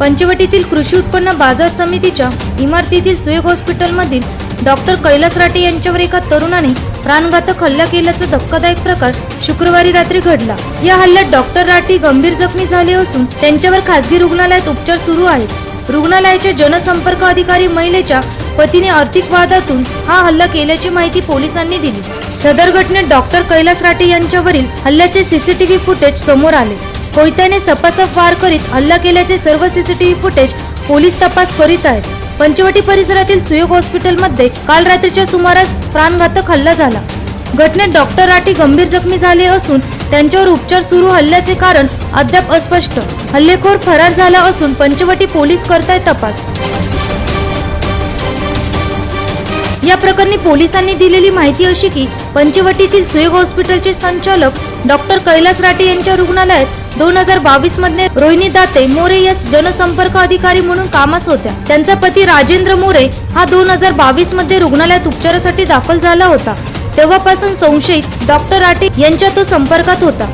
पंचवटीतील कृषी उत्पन्न बाजार समितीच्या इमारतीतील सुयोग हॉस्पिटलमधील डॉक्टर कैलास राटे यांच्यावर एका तरुणाने प्राणघातक हल्ला केल्याचा धक्कादायक प्रकार शुक्रवारी रात्री घडला. या हल्ल्यात डॉक्टर राठी गंभीर जखमी झाले असून त्यांच्यावर खासगी रुग्णालयात उपचार सुरू आहेत. रुग्णालयाच्या जनसंपर्क अधिकारी महिलेच्या पतीने आर्थिक वादातून हा हल्ला केल्याची माहिती पोलिसांनी दिली. सदर घटनेत डॉक्टर कैलास राटे यांच्यावरील हल्ल्याचे सीसीटीव्ही फुटेज समोर आले. कोयत्याने सपासप वार करीत हल्ला केल्याचे सर्व सीसीटीव्ही फुटेज पोलीस तपास करीत आहेत. पंचवटी परिसरातील सुयोग हॉस्पिटलमध्ये काल रात्रीच्या सुमारास प्राणघातक हल्ला झाला. घटनेत डॉक्टर राठी गंभीर जखमी झाले असून त्यांच्यावर उपचार सुरू हल्ल्याचे कारण अद्याप अस्पष्ट. हल्लेखोर फरार झाला असून पंचवटी पोलीस करतायत तपास. या प्रकरणी पोलिसांनी दिलेली माहिती अशी की पंचवटीतील सुयोग हॉस्पिटलचे संचालक डॉक्टर कैलास राटे यांच्या रुग्णालयात दोन हजार बावीसमध्ये रोहिणी दाते मोरे या जनसंपर्क अधिकारी म्हणून कामास होत्या. त्यांचा पती राजेंद्र मोरे हा दोन हजार बावीसमध्ये रुग्णालयात उपचारासाठी दाखल झाला होता. तेव्हापासून संशयित डॉक्टर राटे यांच्या तो संपर्कात होता.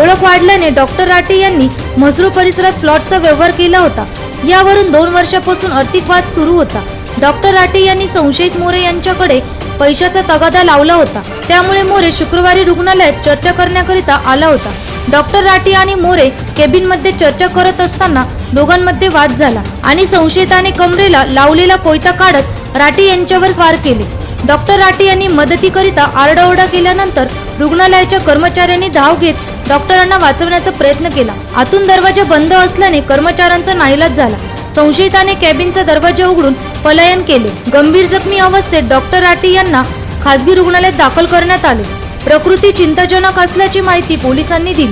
ओळख वाढल्याने डॉक्टर राटे यांनी म्हसरू परिसरात प्लॉटचा व्यवहार केला होता. यावरून दोन वर्षापासून आर्थिक वाद सुरू होता. डॉक्टर राटे यांनी संशयित मोरे यांच्याकडे पैशाचा तगादा लावला होता. त्यामुळे मोरे शुक्रवारी रुग्णालयात चर्चा करण्याकरिता आला होता. डॉक्टर राठी आणि मोरे केबिनमध्ये चर्चा करत असताना दोघांमध्ये वाद झाला आणि संशयिताने कमरेला लावलेला कोयता काढत राठी यांच्यावर वार केले. डॉक्टर राठी यांनी मदतीकरिता आरडाओरडा केल्यानंतर रुग्णालयाच्या कर्मचाऱ्यांनी धाव घेत डॉक्टरांना वाचवण्याचा प्रयत्न केला. आतून दरवाजा बंद असल्याने कर्मचाऱ्यांचा नाईलाज झाला. संशयिताने कॅबिनचा दरवाजा उघडून पलायन केले. गंभीर जखमी अवस्थेत डॉक्टर राठी यांना खासगी रुग्णालयात दाखल करण्यात आले. प्रकृती चिंताजनक असल्याची माहिती पोलिसांनी दिली.